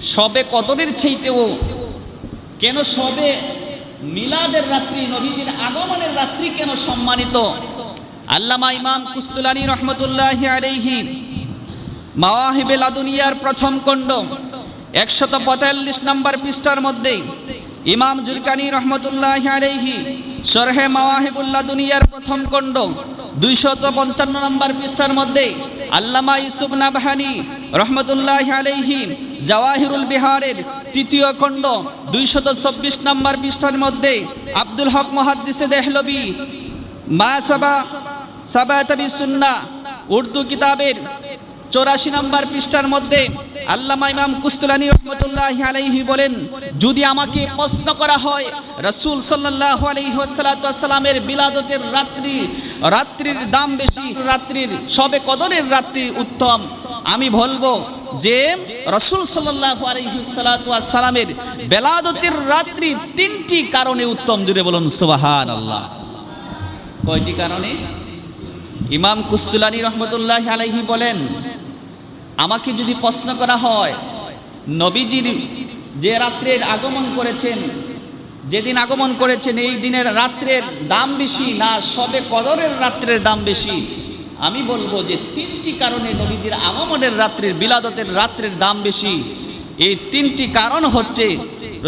সবে কদরের চাইতেও, কেন সবে মিলাদের রাত্রি, নবীজির আগমনের রাত্রি কেন সম্মানিত? আল্লামা ইমাম কুস্তুলানি রহমতুল্লাহ আলাইহি, মাওয়াহিবে লাদুনিয়ার প্রথম খণ্ড, একশত পঁয়তাল্লিশ নম্বর পৃষ্ঠার মধ্যে, ইমাম জুলকানি রহমতুল্লাহ আলাইহি, সরহে মাওয়াহিবুল্লাহ দুনিয়ার প্রথম খণ্ড, দুইশত পঞ্চান্ন নম্বর পৃষ্ঠার মধ্যে, আল্লামা ইউসুফ নাবহানি রহমতুল্লাহ আলাইহি জাওয়াহিরুল বিহারের তৃতীয় খণ্ড, দুইশত চব্বিশ নম্বর পৃষ্ঠার মধ্যে আব্দুল হক মহাদ্দিসে দেহলবি, মা সাবা সাবাতাবি সুন্না, উর্দু কিতাবের চৌরাশি নম্বর পৃষ্ঠার মধ্যে আল্লামা ইমাম কুস্তুলানি রহমতুল্লাহ আলাইহি বলেন, যদি আমাকে প্রশ্ন করা হয়, রসুল সাল্লাহ আলহিহাসাল্লামের বিলাদতের রাত্রি, রাত্রির দাম বেশি, রাত্রির সবে কদরের রাত্রি উত্তম, আমি বলব যে রসুল আলহিসাল্লামের বেলাদতের রাত্রি তিনটি কারণে উত্তম জুড়ে বলুন সুবাহান আল্লাহ কয়টি কারণে? ইমাম কুস্তুলানি রহমতুল্লাহ আলাইহি বলেন, আমাকে যদি প্রশ্ন করা হয়, নবীজির যে রাত্রের আগমন করেছেন, যেদিন আগমন করেছেন, এই দিনের রাত্রের দাম বেশি না, সবে কদরের রাত্রের দাম বেশি? আমি বলব যে তিনটি কারণে নবীজির আগমনের রাত্রের, বিলাদতের রাত্রের দাম বেশি। এই তিনটি কারণ হচ্ছে,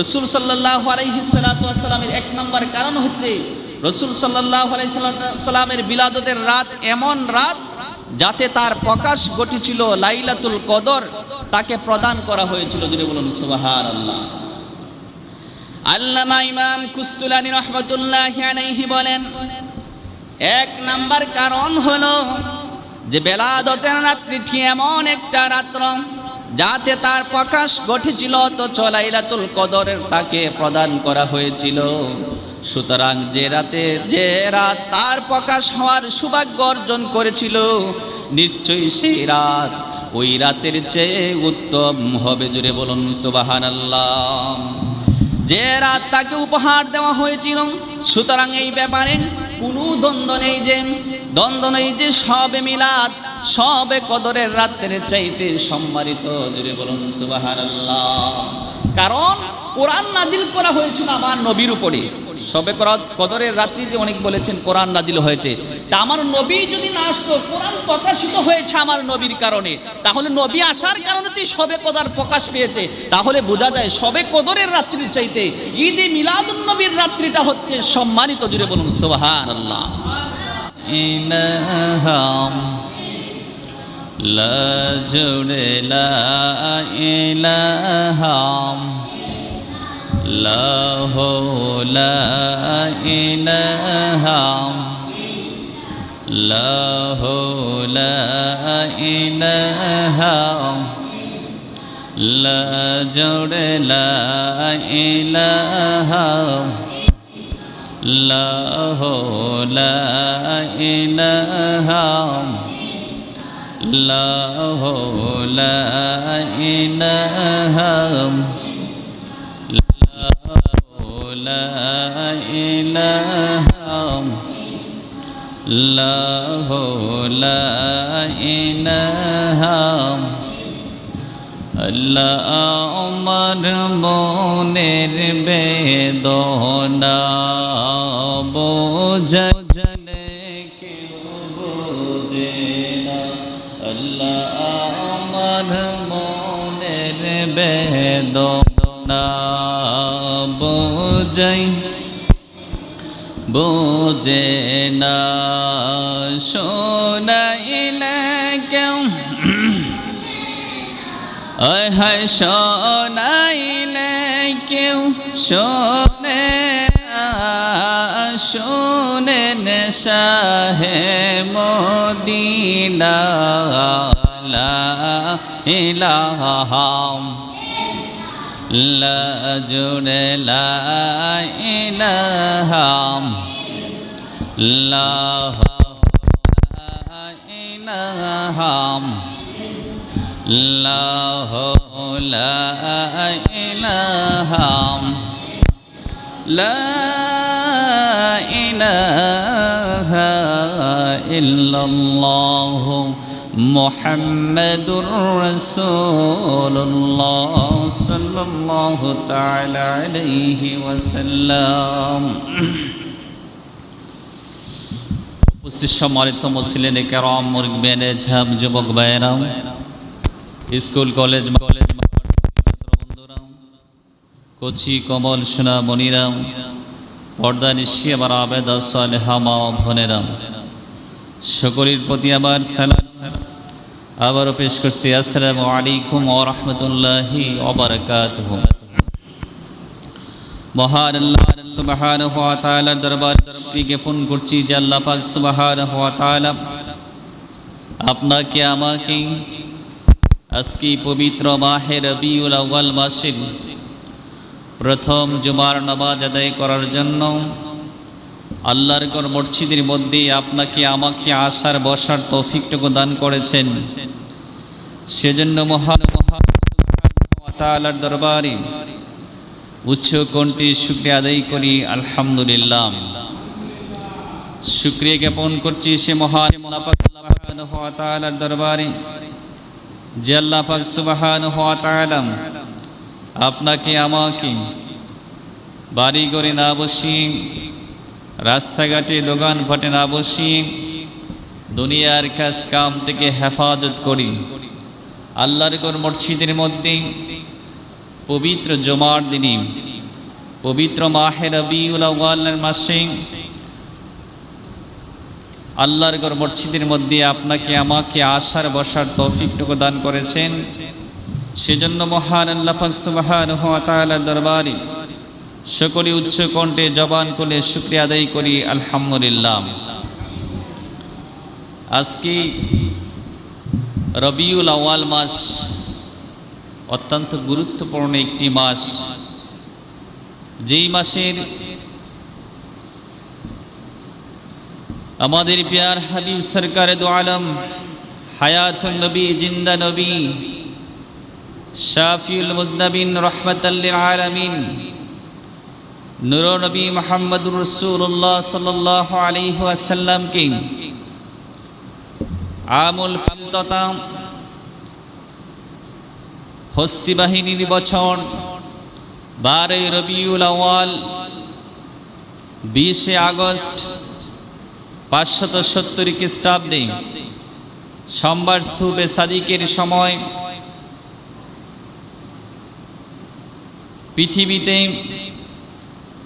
রসুল সাল্লাহ আলাইহিসালামের এক নম্বর কারণ হচ্ছে, রসুল সাল্লাহ আলাইসাল্লামের বিলাদতের রাত এমন রাত যাতে তার প্রকাশ ঘটেছিল লাইলাতুল কদর, তাকে প্রদান করা হয়েছিল। যদি বলুন সুবাহার আল্লাহ আল্লামা ইমাম কুস্তুলানি রহমতুল্লাহ বলেন এক নাম্বার কারণ হলো যে বেলাদতের রাত্রিটি এমন একটা রাত্র যাতে তার প্রকাশ ঘটেছিল তো চলাইলাতুল কদরের তাকে প্রদান করা হয়েছিল। সুতরাং যে রাতে, যে রাত তার প্রকাশ হওয়ার সৌভাগ্য অর্জন করেছিল, নিশ্চয়ই সেই রাত ওই রাতের চেয়ে উত্তম হবে। জুড়ে বলুন সুবাহান যে রাত তাকে উপহার দেওয়া হয়েছিল, সুতরাং এই ব্যাপারে কোনো দ্বন্দ্ব নেই যে, দ্বন্দ্ব নেই যে সবে মিলাদ, সবে কদরের রাতের চাইতে সম্মানিত। জুড়ে বলুন সুবাহ কারণ কোরআন নাদিল করা হয়েছিল আমার নবীর উপরে। সবে কদরের রাত্রি যে অনেক বলেছেন, কোরআন নাদিল হয়েছে। তা আমার নবী যদি না আসতো, কোরআন প্রকাশিত হয়েছে আমার নবীর কারণে। তাহলে নবী আসার কারণে তুই সবে কদার প্রকাশ পেয়েছে। তাহলে বোঝা যায় সবে কদরের রাত্রির চাইতে ঈদে মিলাদুন নবীর রাত্রিটা হচ্ছে সম্মানিত জুড়ে বলুন সোহান আল্লাহ লা জুড়ে লা ইলাহাম। له لا إله له لا إله لا جور لا إله له لا إله له لا إله لا إله له لا إله আল্লাহ আমার মনের বেদনা বোঝলে কেউ বোঝে না আল্লাহ আমার মনের বেদনা বোঝাই বোঝে না শোনাইলে কেউ। হায় শোনাইলে কেউ শোনে শোনেন শাহে মদিনা ইলাহাম لا جل لا إله لا إله لا لا إله لا إله إلا الله মোহাম্মদুর রসুল্লাহ সাল্লাল্লাহু তাআলা আলাইহি ওয়াসাল্লাম। উপস্থিত সম্মানিত মুসলিম কেরাম মুরগবেনে ঝাব যুবক ভাইয়েরা, স্কুল, কলেজ কলেজ বন্ধুরা কচি, কমল সোনা মনিরাম পর্দা নিশি আবার আবেদা, সালেহা, মা ভনেরা সকলের প্রতি আবার সালাম। আবারও পেশ করছি, আসসালামু আলাইকুম ও রহমতুল্লাহি ওবরাকাতুহু মহান আল্লাহ সুবহানাহু ওয়া তাআলার দরবার জ্ঞাপন করছি যে আল্লাহ পাক সুবহানাহু ওয়া তাআলা আপনাকে, আমাকে আজকে পবিত্র মাহে রবিউল আউয়াল মাসের প্রথম জুমার নামাজ আদায় করার জন্য আল্লাহর কর মসজিদের মধ্যে আপনাকে, আমাকে আসার, বসার তৌফিকটুকু দান করেছেন। সেজন্য মহান মহান দরবারে উচ্চ কণ্ঠে শুক্রিয়া আদায় করি? আলহামদুলিল্লাহ। শুক্রিয়া জ্ঞাপন করছি সে মহান দরবারে, যে আল্লাহ পাক সুবাহান আপনাকে, আমাকে বাড়ি করে না বসিয়ে রাস্তাঘাটে দোকান ফাটে না বসিয়ে দুনিয়ার কাজ কাম থেকে হেফাজত করি। আল্লাহর কোন মসজিদের মধ্যে, পবিত্র জমার দিনে, পবিত্র মাহের রবিউল আউয়ালের মাসে, আল্লাহর গর মসজিদের মধ্যে আপনাকে, আমাকে আসার, বসার তৌফিকটুকু দান করেছেন। সেজন্য মহান আল্লাহ দরবারে সকলে উচ্চ কণ্ঠে জবান করে শুক্রিয়া আদায় করি, আলহামদুলিল্লাহ। আজকে রবিউল আওয়াল মাস অত্যন্ত গুরুত্বপূর্ণ একটি মাস। যেই মাসের আমাদের পিয়ার হাবিব সরকার দো আলম হায়াতুল নবী, জিন্দা নবী, শাফিউল মুজনবিন রহমতাল্লিল আলমিন নুর নবী মোহাম্মদুর রসুল্লাহ সাল্লাহ আলিহ আসাল্লামকে আমুল তথা হস্তি বাহিনীর বছর বারোই রবিউল আওয়াল বিশে আগস্ট, পাঁচশত সত্তর খ্রিস্টাব্দে, সোমবার সুবে সাদিকের সময়, পৃথিবীতে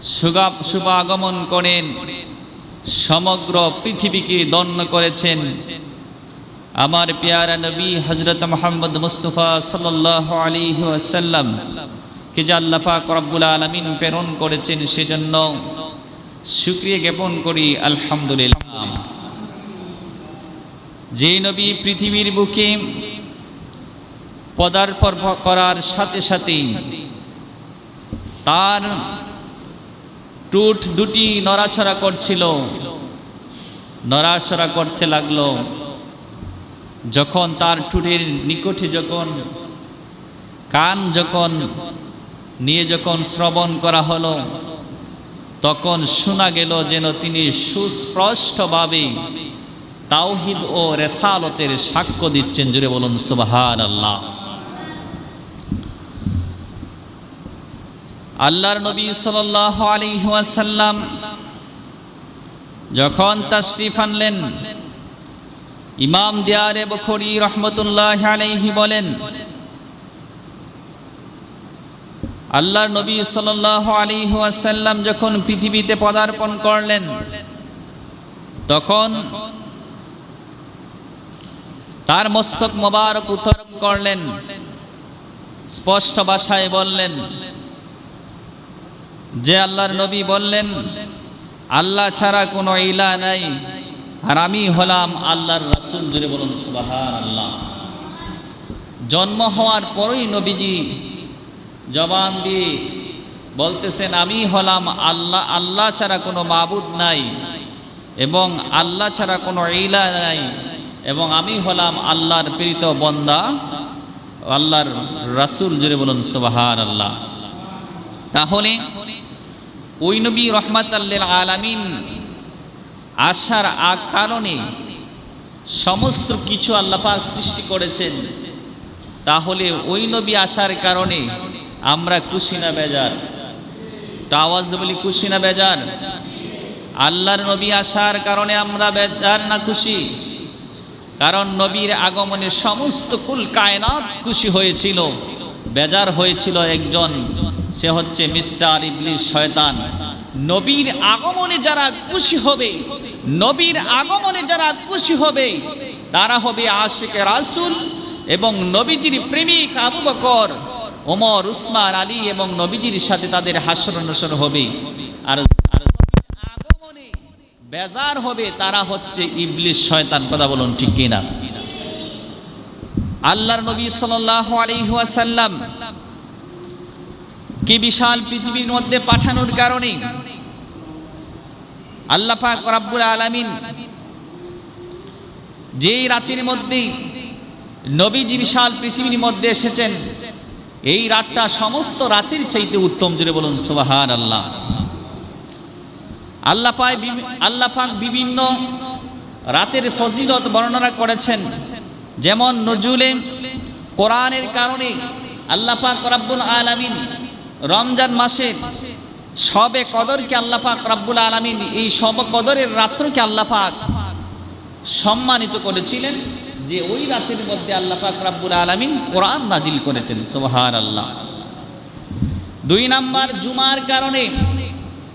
শুভাগমন করেন। সমগ্র পৃথিবীকে দন্য করেছেন। আমার পেয়ারা নবী হজরত মোহাম্মদ মুস্তফা সাল্লাহ আলী আসাল্লাম কে যে আল্লাহ পাক রব্বুল আলমিন প্রেরণ করেছেন সেজন্য সুক্রিয়া জ্ঞাপন করি, আলহামদুলিল্লাহ। যে নবী পৃথিবীর বুকে পদার্পণ করার সাথে সাথে তার টুট দুটি নড়াছড়া করছিল। নড়াছড়া করতে লাগল। যখন তার টুটের নিকটে যখন, কান যখন নিয়ে যখন শ্রবণ করা হলো, তখন শোনা গেল যেন তিনি সুস্পষ্টভাবে তাওহিদ ও রেসালতের সাক্ষ্য দিচ্ছেন। জুড়ে বলুন সুবাহান আল্লাহ আল্লাহর নবী সাল আলী ওয়াসাল্লাম যখন তাশরিফ আনলেন, ইমাম দিয়ারে বখরি রহমতুল্লাহ আলাইহি বলেন, আল্লাহর নবী সাল আলী ওয়াসাল্লাম যখন পৃথিবীতে পদার্পণ করলেন, তখন তার মস্তক মোবারক উত্তরম করলেন, স্পষ্ট ভাষায় বললেন যে আল্লাহর নবী বললেন, আল্লাহ ছাড়া কোনো ইলা নাই। আর আমি হলাম আল্লাহর রাসুল জুড়ে বলুন সুবাহান আল্লাহ জন্ম হওয়ার পরই নবীজি জবান দিয়ে বলতেছেন, আমি হলাম আল্লাহ আল্লাহ ছাড়া কোনো মাবুদ নাই এবং আল্লাহ ছাড়া কোনো ইলা নাই এবং আমি হলাম আল্লাহর প্রেরিত বন্দা, আল্লাহর রাসুল জুড়ে বলুন সুবাহান আল্লাহ তাহলে ওই নবী রহমাত আল্লাহ আলামিন আসার আগ কারণে সমস্ত কিছু আল্লাপাক সৃষ্টি করেছেন। তাহলে ওই নবী আসার কারণে আমরা কুশিনা বেজার। টাওয়াজ বলি, কুশিনা বেজার। আল্লাহর নবী আসার কারণে আমরা বেজার না খুশি? কারণ নবীর আগমনে সমস্ত কুল কায়নাত খুশি হয়েছিল, বেজার হয়েছিল একজন। সে হচ্ছে মিস্টার ইবলিশ শয়তান। নবীর আগমনে যারা খুশি হবে, নবীর আগমনে যারা খুশি হবে, তারা হবে আশিক রাসুল এবং নবীজির প্রেমিক আবু বকর, ওমর, উসমান, আলী এবং নবীজির সাথে তাদের হাসর নসর হবে। আর আগমনে বেজার হবে, তারা হচ্ছে ইবলিশ শয়তান, কথা বলুন ঠিক কিনা? আল্লাহর নবী সাল্লাল্লাহু আলাইহি ওয়াসাল্লাম কি বিশাল পৃথিবীর মধ্যে পাঠানোর কারণে? আল্লাহ পাক রব্বুল আলামিন যেই রাতের মধ্যেই নবীজি বিশাল পৃথিবীর মধ্যে এসেছেন, এই রাতটা সমস্ত রাতের চাইতে উত্তম জুড়ে বলুন সুবাহান আল্লাহ আল্লাহ পায় আল্লাহ পাক বিভিন্ন রাতের ফজিলত বর্ণনা করেছেন, যেমন নজুলে কোরআনের কারণে আল্লাহ পাক রব্বুল আলামিন রমজান মাসে সবে কদরকে আল্লাহ পাক রব্বুল আলামিন এই সব কদরের রাত্রকে আল্লাহ পাক সম্মানিত করেছিলেন যে ওই রাতের মধ্যে আল্লাহ পাক রব্বুল আলামিন কোরআন নাজিল করেছেন সুবহান আল্লাহ দুই নাম্বার জুমার কারণে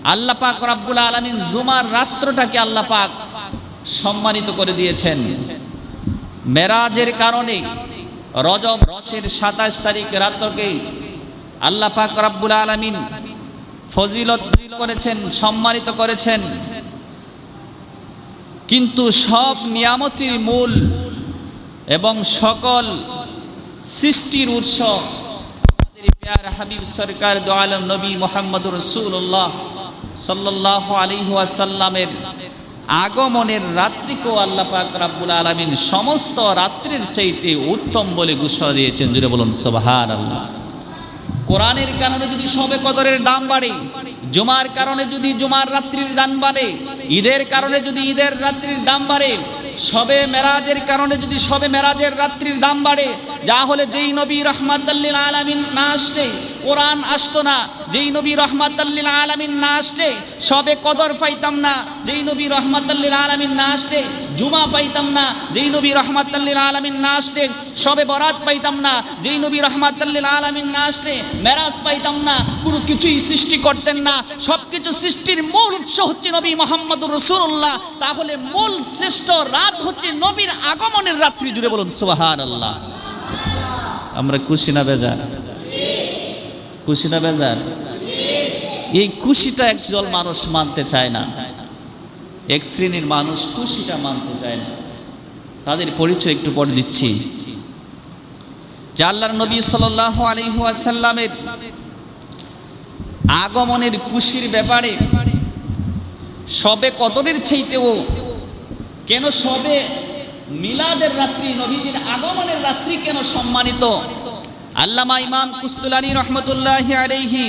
আল্লাহ পাক রব্বুল আলামিন জুমার রাত্রটাকে আল্লাহ পাক সম্মানিত করে দিয়েছেন। মেরাজের কারণে রজব রসের সাতাশ তারিখ রাত্রকে আল্লাহ পাক রব্বুল আলামিন ফজিলত করেছেন, সম্মানিত করেছেন। কিন্তু সব নিয়ামতির মূল এবং সকল সৃষ্টির উৎস হাবিব সরকার দোয়ালম নবী মোহাম্মদুর রসুল্লাহ সাল্লাহ আলিহাসাল্লামের আগমনের রাত্রিকেও আল্লাহ পাক রাব্বুল আলমিন সমস্ত রাত্রির চাইতে উত্তম বলে ঘোষণা দিয়েছেন। জুড়ে বলুন সোবাহার আল্লাহ কোরআনের কারণে যদি সবে কদরের দাম বাড়ে, জুমার কারণে যদি জুমার রাত্রির দাম বাড়ে, ঈদের কারণে যদি ঈদের রাত্রির দাম বাড়ে সবে মেরাজের কারণে যদি সবে মেরাজের রাত্রির দাম বাড়ে, যা হলে যেই নবী রহমাতাল্লিল আলামিন না আসলে কোরআন আসতো না, যেই নবী রহমাতাল্লিল আলামিন না আসলে সবে কদর পাইতাম না, যেই নবী রহমাতাল্লিল আলামিন না আসলে জুমা পাইতাম না, যেই নবী রহমাতাল্লিল আলামিন না আসলে সবে বরাত পাইতাম না, যেই নবী রহমাতাল্লিল আলামিন না আসলে মেরাজ পাইতাম না, কোনো কিছুই সৃষ্টি করতেন না। সব কিছু সৃষ্টির মূল উৎস হচ্ছে নবী মোহাম্মদুর রসুল্লাহ তাহলে মূল শ্রেষ্ঠ রাত হচ্ছে নবীর আগমনের রাত্রি, জুড়ে বলুন সুবাহান আল্লাহ আমরা খুশি না বেজার? খুশি না বেজার? এই খুশিটা একজন মানুষ মানতে চায় না। এক শ্রেণির মানুষ খুশিটা মানতে চায় না। তাদের পরিচয় একটু পরে দিচ্ছি। যে আল্লাহর নবী সাল্লাহ আলহাসাল্লামের আগমনের খুশির ব্যাপারে সবে কদরের চাইতেও কেন সবে মিলাদের রাত্রি, নবীজির আগমনের রাত্রি কেন সম্মানিত? আল্লামা ইমাম কুস্তুলানি রহমতুল্লাহ আলাইহি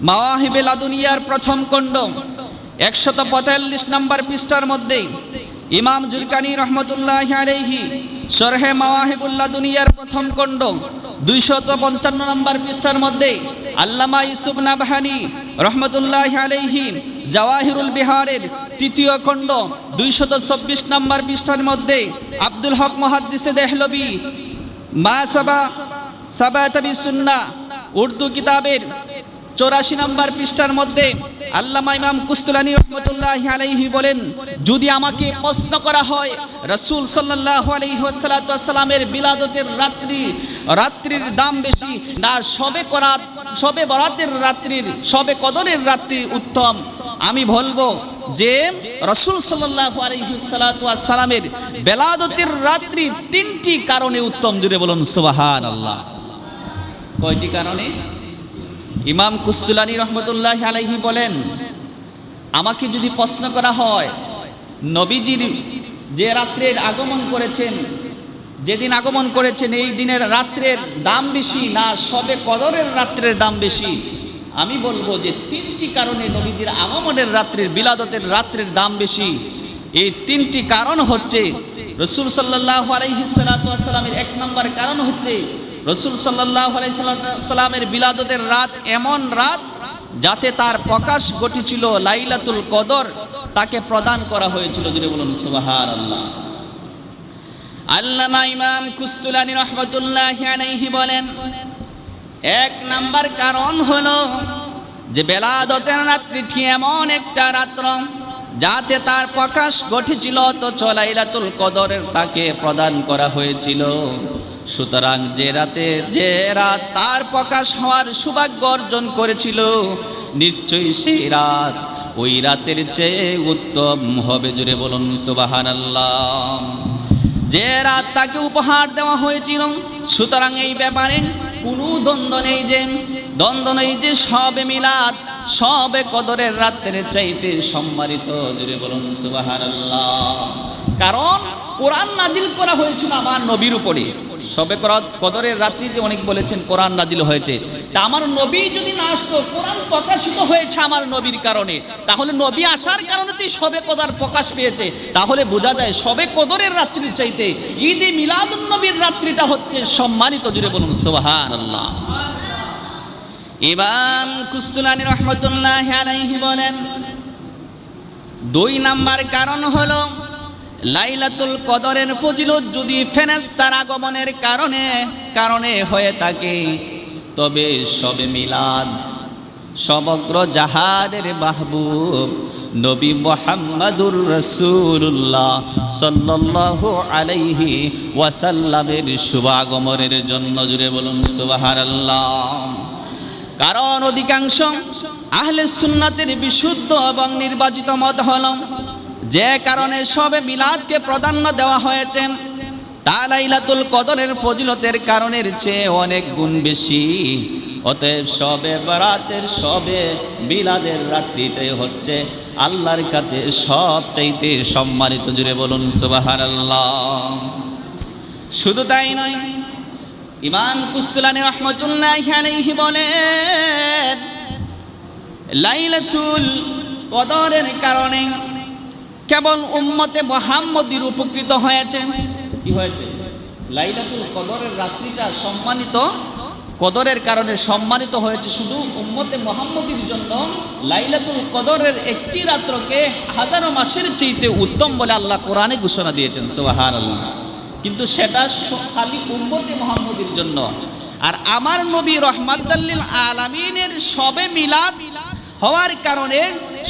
মাওয়াহিবেল আদুনিয়ার প্রথম খণ্ড একশত পঁয়তাল্লিশ নম্বর পৃষ্ঠার মধ্যে ইমাম জুরকানি রহমতুল্লাহ আলাইহি সরহে মাওয়াহিবুল্লাহ দুনিয়ার প্রথম খণ্ড দুইশত পঞ্চান্ন নম্বর পৃষ্ঠার মধ্যে আল্লামা ইউসুফ নাবহানি রহমতুল্লাহ আলাইহি জাওয়াহিরুল বিহারের তৃতীয় খণ্ড দুইশত চব্বিশ নম্বর পৃষ্ঠার মধ্যে আব্দুল হক মহাদ্দিসে দেহলবি মা সাবা সাবাতাবি সুন্না উর্দু কিতাবের চৌরাশি নম্বর পৃষ্ঠার মধ্যে আল্লামা ইমাম কুস্তুলানি রহমতুল্লাহ আলাইহি বলেন, যদি আমাকে প্রশ্ন করা হয়, রসুল সাল্লাহ আলহিহাসাল্লামের বিলাদতের রাত্রি, রাত্রির দাম বেশি, না সবে করাত, সবে বরাতের রাত্রির, সবে কদরের রাত্রি উত্তম? আমি বলব যে, রসুল আলহিসাল্লামের বেলাদতের রাত্রি তিনটি কারণে উত্তম। দূরে বলুন সুবাহান আল্লাহ কয়টি কারণে? ইমাম কুস্তুলানি রহমতুল্লাহ আলাইহি বলেন, আমাকে যদি প্রশ্ন করা হয়, নবীজির যে রাত্রের আগমন করেছেন, যেদিন আগমন করেছেন, এই দিনের রাত্রের দাম বেশি না সবে কদরের রাত্রের দাম বেশি? আমি বলব যে তিনটি কারণে নবীজির আগমনের রাত্রের, বিলাদতের রাত্রের দাম বেশি। এই তিনটি কারণ হচ্ছে, রসুল সাল্লাহ আলাইহিসালামের এক নম্বর কারণ হচ্ছে রসুল সাল্লাহ আলাইসাল্লামের বিলাদতের রাত এমন রাত যাতে তার প্রকাশ ঘটেছিল লাইলাতুল কদর, তাকে প্রদান করা হয়েছিল যদি বলুন সুবাহার আল্লাহ আল্লামা ইমাম কুস্তুলানি রহমতুল্লাহ আলাইহি বলেন, এক নাম্বার কারণ হলো যে বেলাদতের রাত্রিটি এমন একটা রাত্র যাতে তার প্রকাশ ঘটেছিল তো চলাইলাতুল কদরের তাকে প্রদান করা হয়েছিল। সুতরাং যে রাতে, যে রাত তার প্রকাশ হওয়ার সৌভাগ্য অর্জন করেছিল, নিশ্চয়ই সেই রাত ওই রাতের চেয়ে উত্তম হবে। জুড়ে বলুন সুবাহান যে রাত তাকে উপহার দেওয়া হয়েছিল, সুতরাং এই ব্যাপারে কোনো দ্বন্দ্ব নেই যে, দ্বন্দ্ব নেই যে সবে মিলাদ, সবে কদরের রাত্রের চাইতে সম্মানিত। জুড়ে বলুন সুবাহান কারণ কোরআন নাজিল করা হয়েছিল আমার নবীর উপরে। সবে কদরের রাত্রিতে অনেক বলেছেন, কোরআন নাজিল হয়েছে। তা আমার নবী যদি না আসতো, কোরআন প্রকাশিত হয়েছে আমার নবীর কারণে। তাহলে নবী আসার কারণে তুই সবে কদার প্রকাশ পেয়েছে। তাহলে বোঝা যায় সবে কদরের রাত্রির চাইতে ঈদে মিলাদুন নবীর রাত্রিটা হচ্ছে সম্মানিত জুড়ে বলুন সোহান আল্লাহ ইমাম কুস্তুলানি রহমতুল্লাহ আলাইহি বলেন, দুই নাম্বার কারণ হলো লাইলাতুল কদরের ফজিলত যদি ফেরেশতার আগমনের কারণে কারণে হয়ে থাকে, তবে সবে মিলাদ, সমগ্র জাহাদের মাহবুব নবী মোহাম্মদুর রসুল্লাহ সাল্লাল্লাহু আলাইহি ওয়াসাল্লামের শুভাগমনের জন্য জুড়ে বলুন সুবহানাল্লাহ। কারণ অধিকাংশ আহলে সুন্নাতের বিশুদ্ধ এবং নির্বাচিত মত হল যে কারণে সবে মিলাদকে প্রাধান্য দেওয়া হয়েছে। তা লাইলাতুল কদরের ফজিলতের কারণের চেয়ে অনেক গুণ বেশি। অতএব সবে বরাতের, সবে মিলাদের রাত্রিটাই হচ্ছে আল্লাহর কাছে সব চাইতে সম্মানিত। জুড়ে বলুন সুবাহার শুধু তাই নয়, ইমাম কুস্তুলানি রহমতুল্লাহ বলেন, লাইলাতুল কদরের কারণে কেবল উম্মতে মোহাম্মদীর উপকৃত হয়েছে। কি হয়েছে? লাইলাতুল কদরের রাত্রিটা সম্মানিত, কদরের কারণে সম্মানিত হয়েছে শুধু উম্মতে মোহাম্মদীর জন্য। লাইলাতুল কদরের একটি রাত্রকে হাজারো মাসের চেয়েতে উত্তম বলে আল্লাহ কোরআনে ঘোষণা দিয়েছেন সোহার আল্লাহ কিন্তু সেটা খালি উম্মতে মোহাম্মদীর জন্য। আর আমার নবী রহমাদ্দাল্লিল আলামিনের সবে মিলাদ হওয়ার কারণে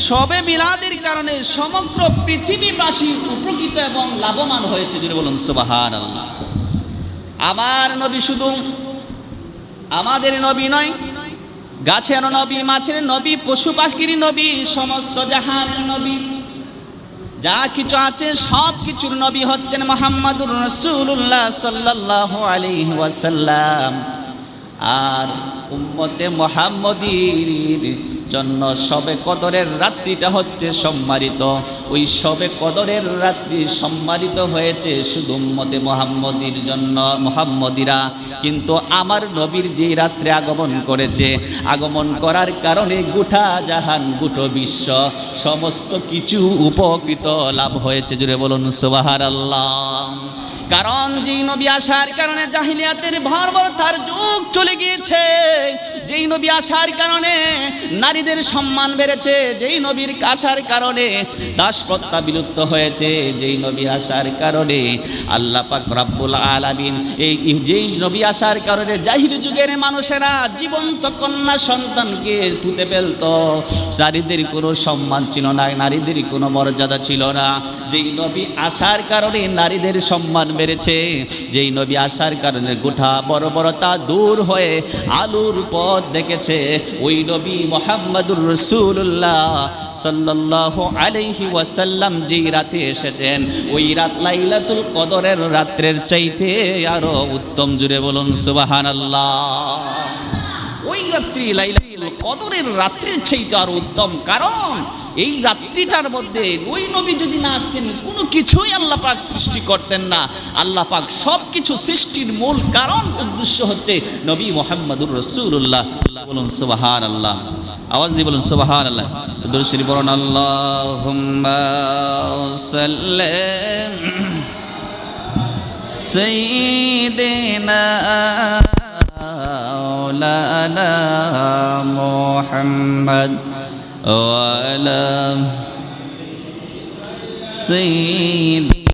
সবে মিলাদের কারণে সমগ্র পৃথিবীবাসী উপকৃত এবং লাভবান হয়েছে। যদি বলুন সুবাহান আল্লাহ আমার নবী শুধু আমাদের নবী নয়, গাছের নবী, মাছের নবী, পশু পাখির নবী, সমস্ত জাহানের নবী, যা কিছু আছে সব কিছুর নবী হচ্ছেন মোহাম্মদুর রসুল্লাহ সাল্লাহ আলাইহি ওয়াসাল্লাম। আর উম্মতে মোহাম্মদীর জন্য সবে কদরের রাত্রিটা হচ্ছে সম্মানিত। ওই সবে কদরের রাত্রি সম্মানিত হয়েছে শুধু উম্মতে মোহাম্মদীর জন্য, মোহাম্মদীরা। কিন্তু আমার নবীর যে রাত্রে আগমন করেছে, আগমন করার কারণে গোটা জাহান, গুটো বিশ্ব সমস্ত কিছু উপকৃত লাভ হয়েছে। জুড়ে বলুন সুবাহার আল্লাহ কারণ যেই নবী আসার কারণে জাহিলিয়াতের ভরবরতার যুগ চলে গিয়েছে, যেই নবী আসার কারণে নারীদের সম্মান বেড়েছে, যেই নবীর আসার কারণে দাসপ্রত্যা বিলুপ্ত হয়েছে, যেই নবী আসার কারণে আল্লাহ পাক রাব্বুল আলামিন এই যেই নবী আসার কারণে জাহির যুগের মানুষেরা জীবন্ত কন্যা সন্তানকে পুঁতে ফেলত। নারীদের কোনো সম্মান ছিল না, নারীদের কোনো মর্যাদা ছিল না। যেই নবী আসার কারণে নারীদের সম্মান বেড়েছে যেই নবী আসার কারণে গোটা বড় বড়তা দূর হয়ে আলুর পথ দেখেছে। ওই নবী মোহাম্মদুর রসুল্লাহ সাল্লাল্লাহু আলাইহি ওয়াসাল্লাম যেই রাতে এসেছেন, ওই রাত লাইলাতুল কদরের রাত্রের চাইতে আরও উত্তম। জুড়ে বলুন, সুবাহানাল্লাহ। ওই রাত্রি লাইলাতুল কদরের রাত্রির চাইতে আর উত্তম। কারণ এই রাত্রিটার মধ্যে ওই নবী যদি না আসতেন কোনো কিছুই আল্লাহ পাক সৃষ্টি করতেন না আল্লাহ পাক সব কিছু সৃষ্টির মূল কারণ উদ্দেশ্য হচ্ছে নবী মোহাম্মদুর রসুল্লাহ বলুন সুবাহান আল্লাহ আওয়াজ দিয়ে বলুন সুবাহান আল্লাহ দুরুদ বলুন আল্লাহুম্মা সাল্লাম سيدنا مولانا محمد وعلى سيدنا